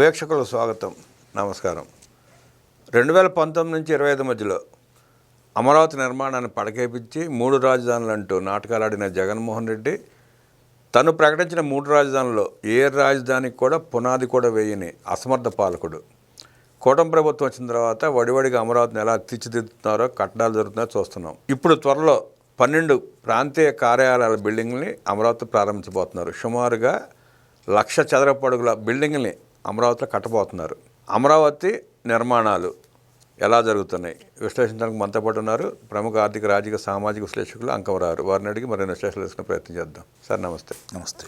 వీక్షకులకు స్వాగతం నమస్కారం. రెండు వేల పంతొమ్మిది నుంచి ఇరవై ఐదు మధ్యలో అమరావతి నిర్మాణాన్ని పడకేపించి మూడు రాజధానులు అంటూ నాటకాలాడిన జగన్మోహన్ రెడ్డి తను ప్రకటించిన మూడు రాజధానుల్లో ఏ రాజధానికి కూడా పునాది కూడా వేయని అసమర్థ పాలకుడు. కూటమి ప్రభుత్వం వచ్చిన తర్వాత వడివడిగా అమరావతిని ఎలా తీర్చిదిద్దుతున్నారో కట్టడాలు జరుగుతున్నాయో చూస్తున్నాం. ఇప్పుడు త్వరలో పన్నెండు ప్రాంతీయ కార్యాలయాల బిల్డింగ్ని అమరావతి ప్రారంభించబోతున్నారు. సుమారుగా లక్ష చదరపు అడుగుల బిల్డింగ్ని అమరావతిలో కట్టబోతున్నారు. అమరావతి నిర్మాణాలు ఎలా జరుగుతున్నాయి? విశ్లేషించడానికి మనతో పాటు ఉన్నారు ప్రముఖ ఆర్థిక రాజకీయ సామాజిక విశ్లేషకులు అంకవరారు. వారిని అడిగి మరిన్ని విశ్లేషణలు తీసుకునే ప్రయత్నం చేద్దాం. సార్ నమస్తే. నమస్తే.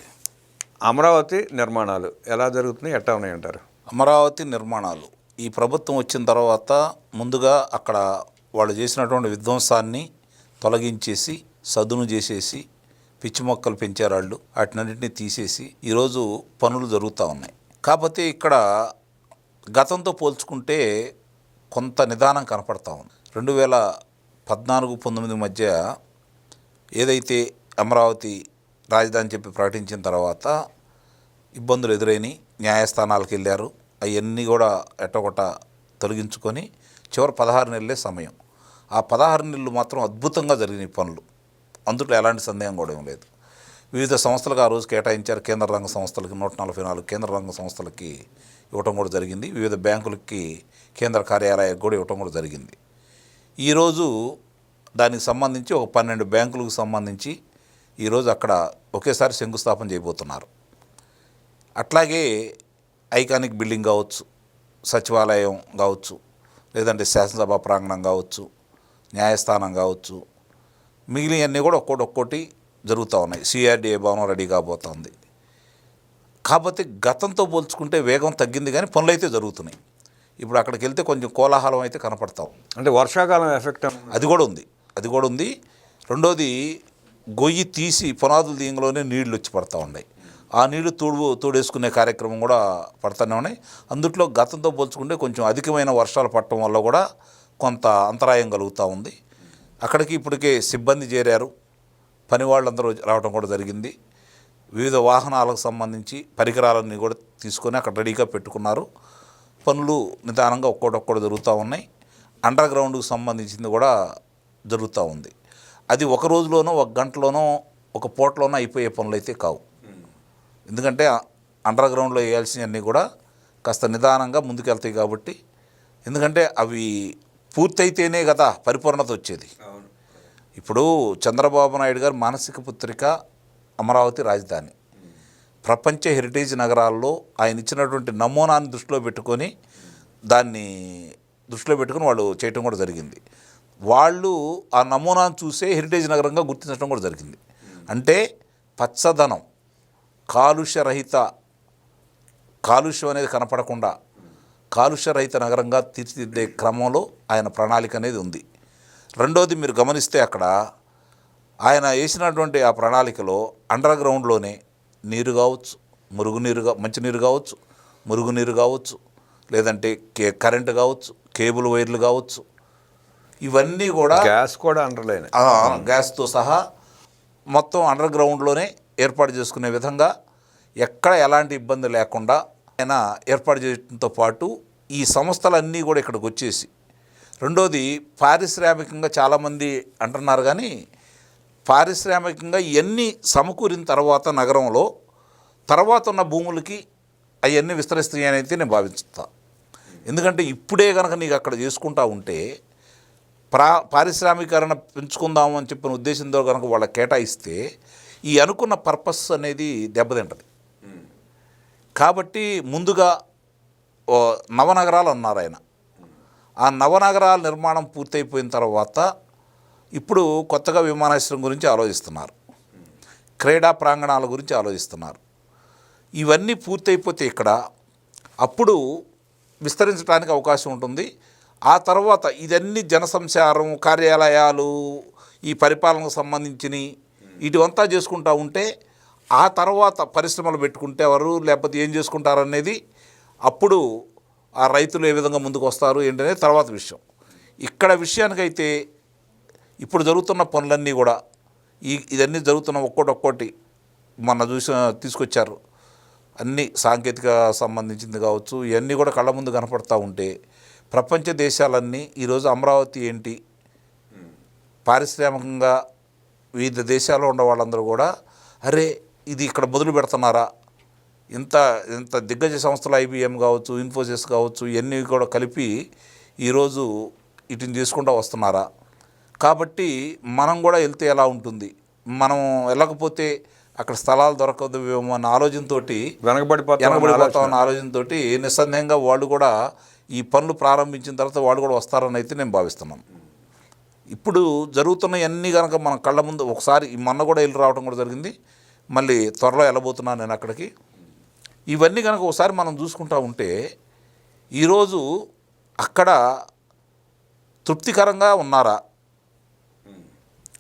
అమరావతి నిర్మాణాలు ఎలా జరుగుతున్నాయి? ఎట్టా ఉన్నాయంటారు? అమరావతి నిర్మాణాలు. ఈ ప్రభుత్వం వచ్చిన తర్వాత ముందుగా అక్కడ వాళ్ళు చేసినటువంటి విధ్వంసాన్ని తొలగించేసి సదును చేసేసి పిచ్చి మొక్కలు పెంచారు వాళ్ళు. వాటినన్నింటినీ తీసేసి ఈరోజు పనులు జరుగుతూ ఉన్నాయి. కాకపోతే ఇక్కడ గతంతో పోల్చుకుంటే కొంత నిదానం కనపడతా ఉంది. రెండు వేల పద్నాలుగు పంతొమ్మిది మధ్య ఏదైతే అమరావతి రాజధాని చెప్పి ప్రకటించిన తర్వాత ఇబ్బందులు ఎదురైనాయి న్యాయస్థానాలకు వెళ్ళారు. అవన్నీ కూడా ఎట్టగొట్ట తొలగించుకొని చివరి పదహారు నెలలే సమయం. ఆ పదహారు నెలలు మాత్రం అద్భుతంగా జరిగినాయి పనులు. అందులో ఎలాంటి సందేహం కూడా ఏం లేదు. వివిధ సంస్థలకు ఆ రోజు కేటాయించారు. కేంద్ర రంగ సంస్థలకి నూట నలభై నాలుగు కేంద్ర రంగ సంస్థలకి ఇవ్వటం కూడా జరిగింది. వివిధ బ్యాంకులకి కేంద్ర కార్యాలయాలకు కూడా ఇవ్వటం కూడా జరిగింది. ఈరోజు దానికి సంబంధించి ఒక పన్నెండు బ్యాంకులకు సంబంధించి ఈరోజు అక్కడ ఒకేసారి శంకుస్థాపన చేయబోతున్నారు. అట్లాగే ఐకానిక్ బిల్డింగ్ కావచ్చు సచివాలయం కావచ్చు లేదంటే శాసనసభ ప్రాంగణం కావచ్చు న్యాయస్థానం కావచ్చు మిగిలినవన్నీ కూడా ఒక్కోటి ఒక్కోటి జరుగుతూ ఉన్నాయి. సిఆర్డీఏ భవనం రెడీ కాబోతోంది. కాకపోతే గతంతో పోల్చుకుంటే వేగం తగ్గింది కానీ పనులు అయితే జరుగుతున్నాయి. ఇప్పుడు అక్కడికి వెళ్తే కొంచెం కోలాహలం అయితే కనపడతాం అంటే వర్షాకాలం ఎఫెక్ట్ అది కూడా ఉంది. అది కూడా ఉంది. రెండోది గొయ్యి తీసి పునాదుల దీంగలోనే నీళ్ళు వచ్చి పడతా ఉన్నాయి. ఆ నీళ్ళు తోడు తోడేసుకునే కార్యక్రమం కూడా పడుతూనే ఉన్నాయి. అందుట్లో గతంతో పోల్చుకుంటే కొంచెం అధికమైన వర్షాలు పడటం వల్ల కూడా కొంత అంతరాయం కలుగుతూ ఉంది. అక్కడికి ఇప్పటికే సిబ్బంది చేరారు. పని వాళ్ళందరూ రావడం కూడా జరిగింది. వివిధ వాహనాలకు సంబంధించి పరికరాలన్నీ కూడా తీసుకొని అక్కడ రెడీగా పెట్టుకున్నారు. పనులు నిదానంగా ఒక్కోటొక్కటి జరుగుతూ ఉన్నాయి. అండర్ గ్రౌండ్కు సంబంధించింది కూడా జరుగుతూ ఉంది. అది ఒక రోజులోనో ఒక గంటలోనో ఒక పూటలోనో అయిపోయే పనులు అయితే కావు. ఎందుకంటే అండర్ గ్రౌండ్లో వేయాల్సినవన్నీ కూడా కాస్త నిదానంగా ముందుకెళ్తాయి కాబట్టి. ఎందుకంటే అవి పూర్తయితేనే కదా పరిపూర్ణత వచ్చేది. ఇప్పుడు చంద్రబాబు నాయుడు గారు మానసిక పుత్రిక అమరావతి రాజధాని. ప్రపంచ హెరిటేజ్ నగరాల్లో ఆయన ఇచ్చినటువంటి నమూనాన్ని దృష్టిలో పెట్టుకొని దాన్ని దృష్టిలో పెట్టుకొని వాళ్ళు చేయటం కూడా జరిగింది. వాళ్ళు ఆ నమూనాను చూసే హెరిటేజ్ నగరంగా గుర్తించడం కూడా జరిగింది. అంటే పచ్చదనం కాలుష్యరహిత కాలుష్యం అనేది కనపడకుండా కాలుష్యరహిత నగరంగా తీర్చిదిద్దే క్రమంలో ఆయన ప్రణాళిక అనేది ఉంది. రెండోది మీరు గమనిస్తే అక్కడ ఆయన వేసినటువంటి ఆ ప్రణాళికలో అండర్ గ్రౌండ్లోనే నీరు కావచ్చు మురుగునీరు మంచినీరు కావచ్చు మురుగునీరు కావచ్చు లేదంటే కే కరెంటు కావచ్చు కేబుల్ వైర్లు కావచ్చు ఇవన్నీ కూడా గ్యాస్ కూడా అండర్లైన్ గ్యాస్తో సహా మొత్తం అండర్ గ్రౌండ్లోనే ఏర్పాటు చేసుకునే విధంగా ఎక్కడ ఎలాంటి ఇబ్బంది లేకుండా ఆయన ఏర్పాటు చేయడంతో పాటు ఈ సంస్థలన్నీ కూడా ఇక్కడికి వచ్చేసి రెండోది పారిశ్రామికంగా చాలామంది అంటున్నారు కానీ పారిశ్రామికంగా ఇవన్నీ సమకూరిన తర్వాత నగరంలో తర్వాత ఉన్న భూములకి అవన్నీ విస్తరిస్తాయని అయితే నేను భావిస్తా. ఎందుకంటే ఇప్పుడే కనుక నీకు అక్కడ చేసుకుంటా ఉంటే ప్రా పారిశ్రామికరణ పెంచుకుందాము అని చెప్పిన ఉద్దేశంతో కనుక వాళ్ళకి కేటాయిస్తే ఈ అనుకున్న పర్పస్ అనేది దెబ్బతింటది. కాబట్టి ముందుగా నవనగరాలు అన్నారు ఆయన. ఆ నవనగరాల నిర్మాణం పూర్తయిపోయిన తర్వాత ఇప్పుడు కొత్తగా విమానాశ్రయం గురించి ఆలోచిస్తున్నారు. క్రీడా ప్రాంగణాల గురించి ఆలోచిస్తున్నారు. ఇవన్నీ పూర్తయిపోతే ఇక్కడ అప్పుడు విస్తరించడానికి అవకాశం ఉంటుంది. ఆ తర్వాత ఇదన్నీ జనసంచారం కార్యాలయాలు ఈ పరిపాలనకు సంబంధించిన ఇటువంతా చేసుకుంటూ ఉంటే ఆ తర్వాత పరిశ్రమలు పెట్టుకుంటేవారు లేకపోతే ఏం చేసుకుంటారు అనేది అప్పుడు ఆ రైతులు ఏ విధంగా ముందుకు వస్తారు ఏంటనేది తర్వాత విషయం. ఇక్కడ విషయానికైతే ఇప్పుడు జరుగుతున్న పనులన్నీ కూడా ఈ ఇదన్నీ జరుగుతున్న ఒక్కోటి ఒక్కోటి మొన్న చూసి తీసుకొచ్చారు. అన్ని సాంకేతిక సంబంధించింది కావచ్చు ఇవన్నీ కూడా కళ్ళ ముందు కనపడతా ఉంటే ప్రపంచ దేశాలన్నీ ఈరోజు అమరావతి ఏంటి? పారిశ్రామికంగా వివిధ దేశాల్లో ఉన్న వాళ్ళందరూ కూడా అరే ఇది ఇక్కడ మొదలు పెడుతున్నారా? ఇంత ఇంత దిగ్గజ సంస్థలు ఐబిఎం కావచ్చు ఇన్ఫోసిస్ కావచ్చు ఇవన్నీ కూడా కలిపి ఈరోజు వీటిని తీసుకుంటూ వస్తున్నారా? కాబట్టి మనం కూడా వెళ్తే ఎలా ఉంటుంది? మనం వెళ్ళకపోతే అక్కడ స్థలాలు దొరకదు అన్న ఆలోచనతో వెనకబడిపోతాం అన్న ఆలోచనతో నిస్సందేహంగా వాళ్ళు కూడా ఈ పనులు ప్రారంభించిన తర్వాత వాళ్ళు కూడా వస్తారని అయితే నేను భావిస్తున్నాను. ఇప్పుడు జరుగుతున్నవన్నీ కనుక మన కళ్ళ ముందు ఒకసారి మొన్న కూడా వెళ్ళి రావడం కూడా జరిగింది. మళ్ళీ త్వరలో వెళ్ళబోతున్నాను నేను అక్కడికి. ఇవన్నీ కనుక ఒకసారి మనం చూసుకుంటా ఉంటే ఈరోజు అక్కడ తృప్తికరంగా ఉన్నారా?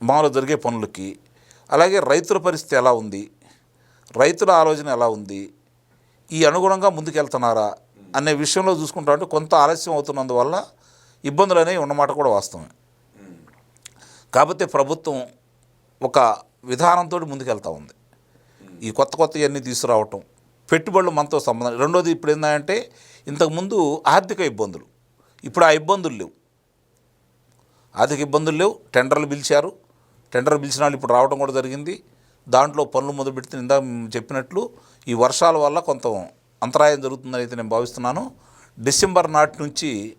మామూలు జరిగే పనులకి. అలాగే రైతుల పరిస్థితి ఎలా ఉంది? రైతుల ఆలోచన ఎలా ఉంది? ఈ అనుగుణంగా ముందుకెళ్తున్నారా? అనే విషయంలో చూసుకుంటా ఉంటే కొంత ఆలస్యం అవుతున్నందువల్ల ఇబ్బందులు అనేవి ఉన్నమాట కూడా వాస్తవమే. కాకపోతే ప్రభుత్వం ఒక విధానంతో ముందుకెళ్తా ఉంది. ఈ కొత్త కొత్త ఇవన్నీ తీసుకురావటం పెట్టుబడులు మనతో సంబంధం రెండోది ఇప్పుడు ఏంటంటే ఇంతకుముందు ఆర్థిక ఇబ్బందులు. ఇప్పుడు ఆ ఇబ్బందులు లేవు. ఆర్థిక ఇబ్బందులు లేవు. టెండర్లు పిలిచారు. టెండర్ పిలిచిన వాళ్ళు ఇప్పుడు రావడం కూడా జరిగింది. దాంట్లో పనులు మొదలు పెడితే ఇందా చెప్పినట్లు ఈ వర్షాల వల్ల కొంత అంతరాయం జరుగుతుందని అయితే నేను భావిస్తున్నాను. డిసెంబర్ నాటి నుంచి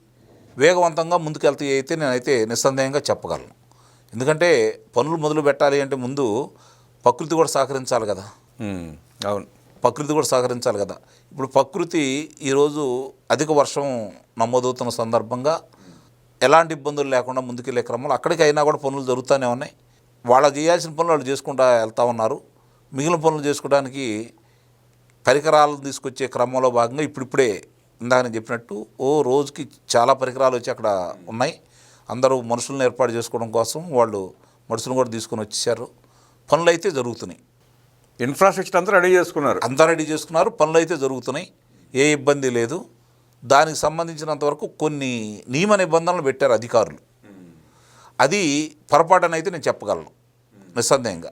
వేగవంతంగా ముందుకెళ్తాయి అయితే నేనైతే నిస్సందేహంగా చెప్పగలను. ఎందుకంటే పనులు మొదలు పెట్టాలి అంటే ముందు ప్రకృతి కూడా సహకరించాలి కదా. అవును. ప్రకృతి కూడా సహకరించాలి కదా. ఇప్పుడు ప్రకృతి ఈరోజు అధిక వర్షం నమోదవుతున్న సందర్భంగా ఎలాంటి ఇబ్బందులు లేకుండా ముందుకెళ్ళే క్రమంలో అక్కడికి అయినా కూడా పనులు జరుగుతూనే ఉన్నాయి. వాళ్ళు చేయాల్సిన పనులు వాళ్ళు చేసుకుంటూ వెళ్తూ ఉన్నారు. మిగిలిన పనులు చేసుకోవడానికి పరికరాలు తీసుకొచ్చే క్రమంలో భాగంగా ఇప్పుడిప్పుడే ఇందాక నేను చెప్పినట్టు ఓ రోజుకి చాలా పరికరాలు వచ్చి అక్కడ ఉన్నాయి. అందరూ మనుషులను ఏర్పాటు చేసుకోవడం కోసం వాళ్ళు మనుషులను కూడా తీసుకొని వచ్చేసారు పనులు అయితే జరుగుతున్నాయి. ఇన్ఫ్రాస్ట్రక్చర్ అంతా రెడీ చేసుకున్నారు. అంతా రెడీ చేసుకున్నారు. పనులు అయితే జరుగుతున్నాయి. ఏ ఇబ్బంది లేదు. దానికి సంబంధించినంత వరకు కొన్ని నియమ నిబంధనలు పెట్టారు అధికారులు. అది పొరపాటున అయితే నేను చెప్పగలను. నిస్సందేహంగా.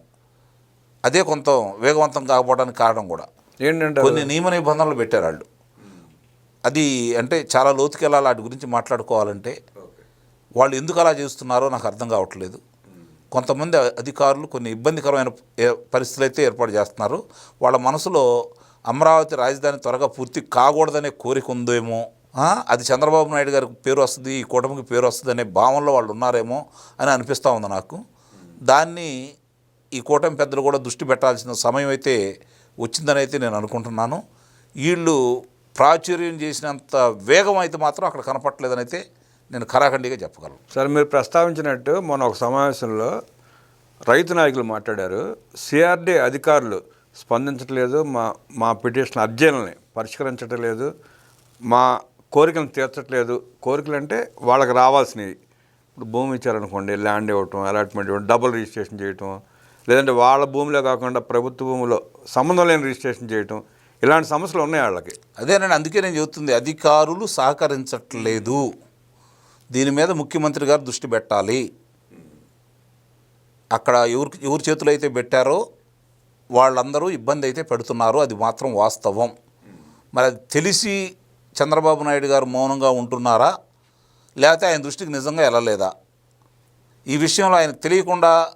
అదే కొంత వేగవంతం కాకపోవడానికి కారణం కూడా. ఏంటంటే కొన్ని నియమ నిబంధనలు పెట్టారు వాళ్ళు. అది అంటే చాలా లోతుకెళ్ళాలి. వాటి గురించి మాట్లాడుకోవాలంటే వాళ్ళు ఎందుకు అలా చేస్తున్నారో నాకు అర్థం కావట్లేదు. కొంతమంది అధికారులు కొన్ని ఇబ్బందికరమైన ఏ- పరిస్థితులు అయితే ఏర్పాటు చేస్తున్నారు. వాళ్ళ మనసులో అమరావతి రాజధాని త్వరగా పూర్తి కాకూడదనే కోరిక ఉందేమో అది చంద్రబాబు నాయుడు గారికి పేరు వస్తుంది ఈ కూటమికి పేరు వస్తుంది అనే భావనలో వాళ్ళు ఉన్నారేమో అని అనిపిస్తూ ఉంది నాకు. దాన్ని ఈ కూటమి పెద్దలు కూడా దృష్టి పెట్టాల్సిన సమయం అయితే వచ్చిందని అయితే నేను అనుకుంటున్నాను. వీళ్ళు ప్రాచుర్యం చేసినంత వేగం అయితే మాత్రం అక్కడ కనపట్లేదని అయితే నేను ఖరాఖండిగా చెప్పగలను. సార్ మీరు ప్రస్తావించినట్టు మొన్న ఒక సమావేశంలో రైతు నాయకులు మాట్లాడారు. సిఆర్డీ అధికారులు స్పందించట్లేదు మా మా పిటిషన్ అర్జీలని పరిష్కరించటం లేదు మా కోరికలను తీర్చట్లేదు. కోరికలు అంటే వాళ్ళకి రావాల్సినవి. ఇప్పుడు భూమి ఇచ్చారనుకోండి ల్యాండ్ ఇవ్వటం అలాట్మెంట్ ఇవ్వడం డబుల్ రిజిస్ట్రేషన్ చేయటం లేదంటే వాళ్ళ భూమిలో కాకుండా ప్రభుత్వ భూమిలో సంబంధం లేని రిజిస్ట్రేషన్ చేయటం ఇలాంటి సమస్యలు ఉన్నాయి వాళ్ళకి. అదేనండి అందుకే నేను చెబుతుంది అధికారులు సహకరించట్లేదు. దీని మీద ముఖ్యమంత్రి గారు దృష్టి పెట్టాలి. అక్కడ ఎవరు ఎవరి చేతులు అయితే పెట్టారో వాళ్ళందరూ ఇబ్బంది అయితే పెడుతున్నారు. అది మాత్రం వాస్తవం. మరి అది తెలిసి చంద్రబాబు నాయుడు గారు మౌనంగా ఉంటున్నారా? లేకపోతే ఆయన దృష్టికి నిజంగా వెళ్ళలేదా? ఈ విషయంలో ఆయన తెలియకుండా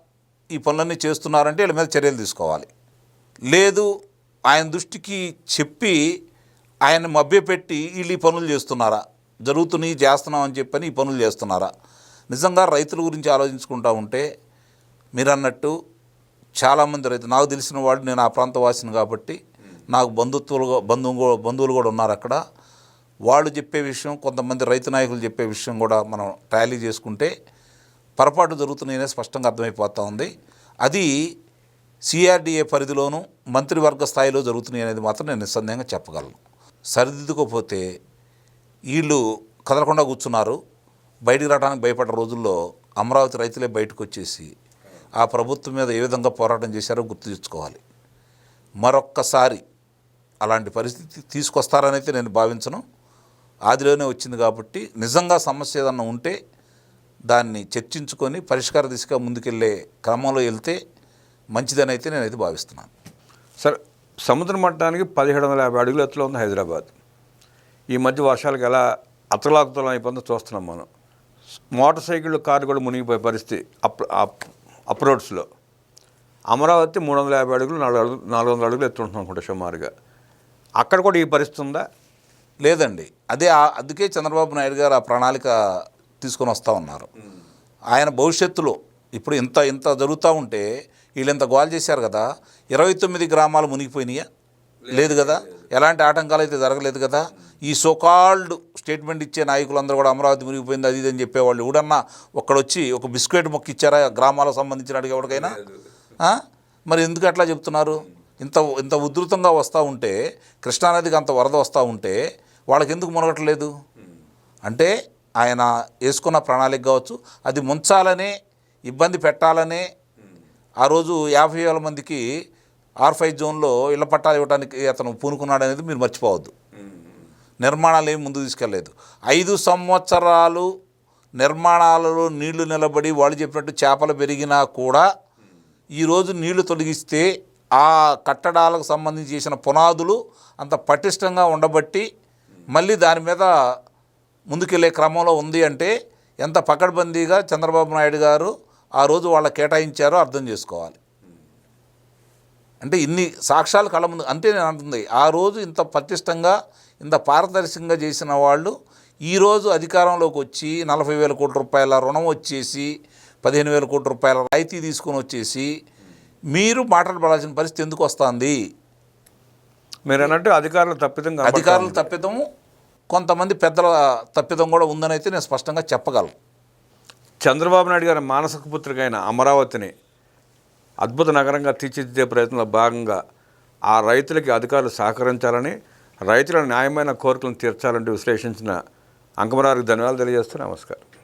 ఈ పనులన్నీ చేస్తున్నారంటే వీళ్ళ మీద చర్యలు తీసుకోవాలి. లేదు ఆయన దృష్టికి చెప్పి ఆయన మభ్యపెట్టి వీళ్ళు ఈ పనులు చేస్తున్నారా? జరుగుతున్నాయి చేస్తున్నాం అని చెప్పని ఈ పనులు చేస్తున్నారా? నిజంగా రైతుల గురించి ఆలోచించుకుంటా ఉంటే మీరు అన్నట్టు చాలామంది రైతు నాకు తెలిసిన వాడు నేను ఆ ప్రాంత వాసిని కాబట్టి నాకు బంధుత్వాలు బంధువు బంధువులు కూడా ఉన్నారు అక్కడ. వాళ్ళు చెప్పే విషయం కొంతమంది రైతు నాయకులు చెప్పే విషయం కూడా మనం ట్యాలీ చేసుకుంటే పొరపాటు జరుగుతున్నాయనే స్పష్టంగా అర్థమైపోతూ ఉంది. అది సిఆర్డిఏ పరిధిలోనూ మంత్రివర్గ స్థాయిలో జరుగుతున్నాయి అనేది మాత్రం నేను నిస్సందేహంగా చెప్పగలను. సరిదిద్దుకోపోతే వీళ్ళు కదలకుండా కూర్చున్నారు. బయటికి రావడానికి భయపడ్డ రోజుల్లో అమరావతి రైతులే బయటకు వచ్చేసి ఆ ప్రభుత్వం మీద ఏ విధంగా పోరాటం చేశారో గుర్తు తెచ్చుకోవాలి. మరొక్కసారి అలాంటి పరిస్థితి తీసుకొస్తారని అయితే నేను భావించను. ఆదిలోనే వచ్చింది కాబట్టి నిజంగా సమస్య ఏదన్నా ఉంటే దాన్ని చర్చించుకొని పరిష్కార దిశగా ముందుకెళ్ళే క్రమంలో వెళ్తే మంచిదని అయితే నేనైతే భావిస్తున్నాను. సార్ సముద్ర మట్టానికి పదిహేడు వందల యాభై అడుగుల ఎత్తులో ఉంది హైదరాబాద్. ఈ మధ్య వర్షాలకు ఎలా అతలాకుతలం అయిపోతుందో చూస్తున్నాం మనం. మోటార్ సైకిళ్ళు కారు కూడా మునిగిపోయే పరిస్థితి అప్ అప్ అప్రోడ్స్లో అమరావతి మూడు వందల యాభై అడుగులు నాలుగు అడుగులు నాలుగు వందల అడుగులు ఎత్తుంటున్నాం అనుకుంటా సుమారుగా. అక్కడ కూడా ఈ పరిస్థితి ఉందా? లేదండి. అదే ఆ- అందుకే చంద్రబాబు నాయుడు గారు ఆ ప్రణాళిక తీసుకొని వస్తూ ఉన్నారు. ఆయన భవిష్యత్తులో ఇప్పుడు ఇంత ఇంత జరుగుతూ ఉంటే వీళ్ళు ఇంత గోల్ చేశారు కదా ఇరవై తొమ్మిది గ్రామాలు మునిగిపోయినాయా? లేదు కదా. ఎలాంటి ఆటంకాలు అయితే జరగలేదు కదా. ఈ సోకాల్డ్ స్టేట్మెంట్ ఇచ్చే నాయకులందరూ కూడా అమరావతి మునిగిపోయింది అది ఇది అని చెప్పేవాళ్ళు. ఎవడన్నా ఒక్కడొచ్చి ఒక బిస్కెట్ మొక్క ఇచ్చారా? గ్రామాలకు సంబంధించిన ఎవరికైనా? మరి ఎందుకు అట్లా చెప్తున్నారు? ఇంత ఇంత ఉధృతంగా వస్తూ ఉంటే కృష్ణానదికి అంత వరద వస్తూ ఉంటే వాళ్ళకి ఎందుకు మునగట్లేదు? అంటే ఆయన వేసుకున్న ప్రణాళిక కావచ్చు అది ముంచాలనే ఇబ్బంది పెట్టాలనే ఆ రోజు యాభై వేల మందికి ఆర్ ఫైవ్ జోన్లో ఇళ్ళ పట్టాలు ఇవ్వడానికి అతను పూనుకున్నాడు అనేది మీరు మర్చిపోవద్దు. నిర్మాణాలు ఏమి ముందు తీసుకెళ్ళలేదు. ఐదు సంవత్సరాలు నిర్మాణాలలో నీళ్ళు నిలబడి వాళ్ళు చెప్పినట్టు చేపలు పెరిగినా కూడా ఈరోజు నీళ్ళు తొలగిస్తే ఆ కట్టడాలకు సంబంధించి చేసిన పునాదులు అంత పటిష్టంగా ఉండబట్టి మళ్ళీ దాని మీద ముందుకెళ్ళే క్రమంలో ఉంది అంటే ఎంత పకడ్బందీగా చంద్రబాబు నాయుడు గారు ఆ రోజు వాళ్ళ కేటాయించారో అర్థం చేసుకోవాలి. అంటే ఇన్ని సాక్ష్యాలు కళ్ళ ముందు అంతే నేను అంటుంది. ఆ రోజు ఇంత పటిష్టంగా ఇంత పారదర్శకంగా చేసిన వాళ్ళు ఈరోజు అధికారంలోకి వచ్చి నలభై వేల కోట్ల రూపాయల రుణం వచ్చేసి పదిహేను వేల కోట్ల రూపాయల రాయితీ తీసుకొని వచ్చేసి మీరు మాట్లాడబడాల్సిన పరిస్థితి ఎందుకు వస్తుంది మీరు అన్నట్టు అధికారులు తప్పిదం అధికారులు. తప్పిదము కొంతమంది పెద్దల తప్పిదం కూడా ఉందని అయితే నేను స్పష్టంగా చెప్పగలను చంద్రబాబు నాయుడు గారి మానసిక పుత్రికైన అమరావతిని అద్భుత నగరంగా తీర్చిదిద్దే ప్రయత్నంలో భాగంగా ఆ రైతులకి అధికారులు సహకరించాలని రైతుల న్యాయమైన కోరికలను తీర్చాలంటూ విశ్లేషించిన అంకమరారికి ధన్యవాదాలు తెలియజేస్తూ నమస్కారం.